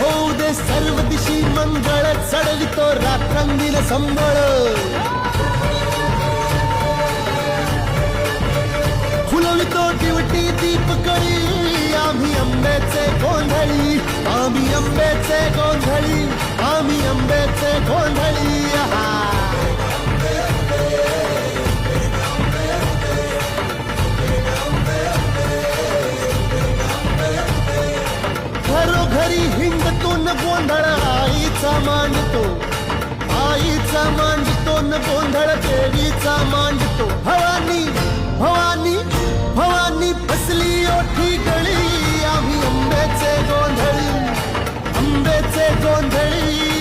होऊ दे सर्व दिशी मंगळ चढवितो रात्रंगील संबळ फुलवितो दिवटी दीपकळी आम्ही आंब्याचे गोंधळी आम्ही आंब्याचे गोंधळी आम्ही गोंधळी घरोघरी हिंडतून गोंधळ आईचा मांडतो आईचा मांडतो न गोंधळ देवीचा मांडतो भवानी भवानी भवानी फसली ओठी गळी आम्ही आंब्याचे गोंधळी आंब्याचे गोंधळी